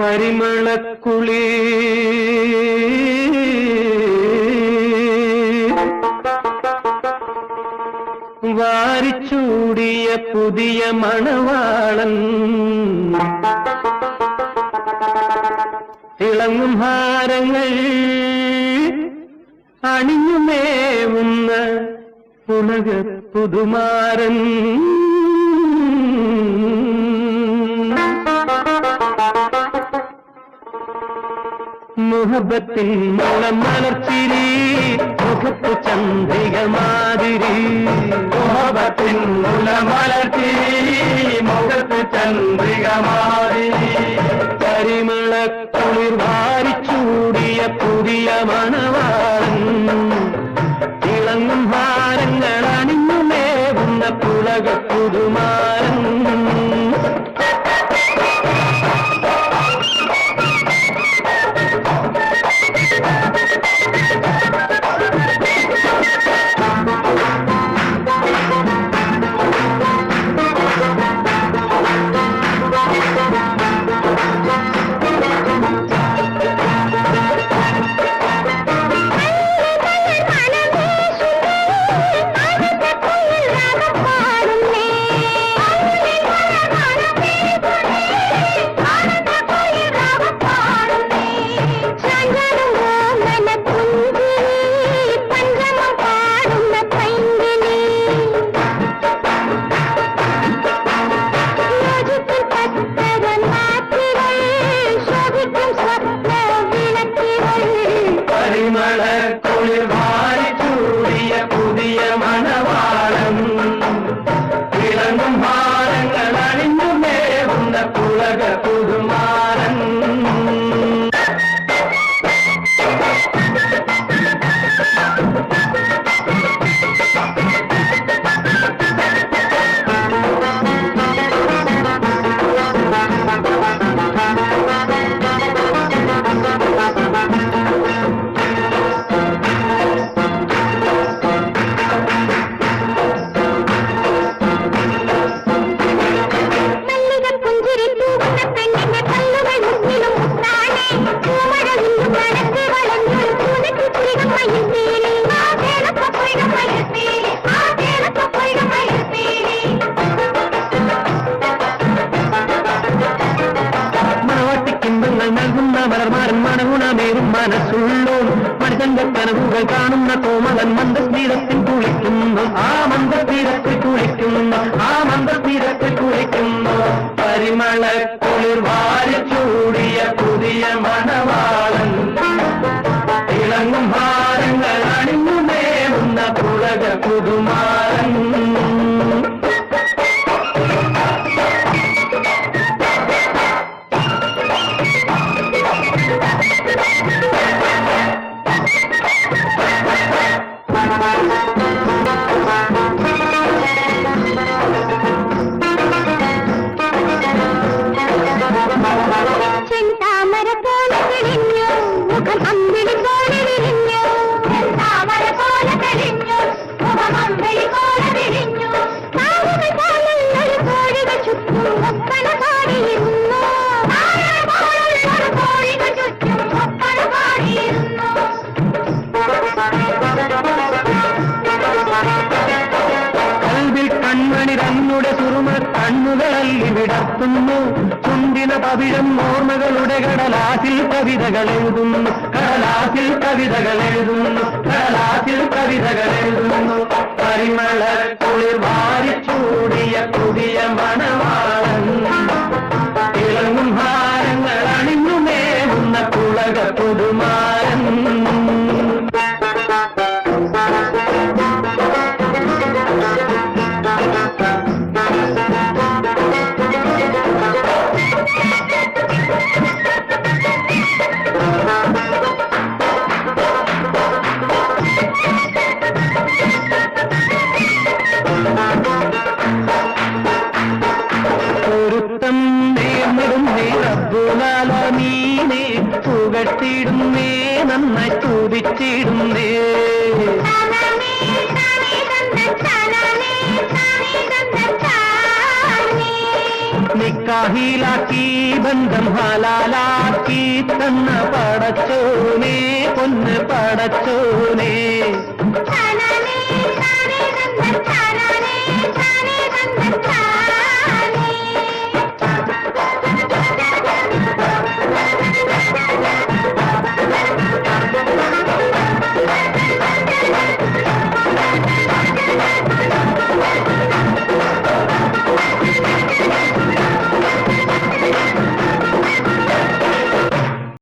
പരിമളക്കുളി. വാരിച്ചൂടിയ പുതിയ മണവാളൻ. തിളങ്ങും ഹാരങ്ങൾ അണിഞ്ഞുമേവുന്ന പുലക പുതുമാരൻ. മുഹബത്തിൻ മുളം മലർച്ചിരി മുഖത്ത് ചന്ദ്രിക മാതിരി. മുഹബത്തിൽ മുളം മലർച്ചിരി മുഖത്ത് ചന്ദ്രിക മാതിരി. പരിമള കുളിർ വാരിച്ചൂടിയ പുതിയ മണവാളൻ. ഇളങ്ങും ഹാരങ്ങൾ അണിഞ്ഞുമേവുന്ന പുലക പുതുമാ പരിമള നൽകുന്ന മലർമാരൻ മണഗുണമേറും മനസ്സുള്ളൂ. മനുഷ്യന്റെ കനവുകൾ കാണുന്ന കോമലൻ മന്ദസ്മീരത്തിൽ കുളിക്കുന്നു. ആ മന്ദസ്മീരത്തിൽ കുളിക്കുന്നു. ആ മന്ദസ്മീരത്തിൽ കുളിക്കുന്നു. പരിമള കുളിർ വിടർത്തുന്നു ചുണ്ടിന പവിഴം ഓർമ്മകളുടെ കടലാസിൽ കവിതകൾ എഴുതുന്നു. കടലാസിൽ കവിതകൾ എഴുതുന്നു. കടലാസിൽ കവിതകൾ എഴുതുന്നു. പരിമള പുകട്ടിടുന്നേ നന്നായി സ്തുതിച്ചിടുന്നേ താനാനേ താനേ തന്ന താനാനേ താനേ തന്ന താനേ നിക്ക നിക്കാഹിലാക്കി ബന്ധം ഹലാലാക്കി തന്ന പടച്ചോനെ പൊന്ന് പടച്ചോനെ തനനേ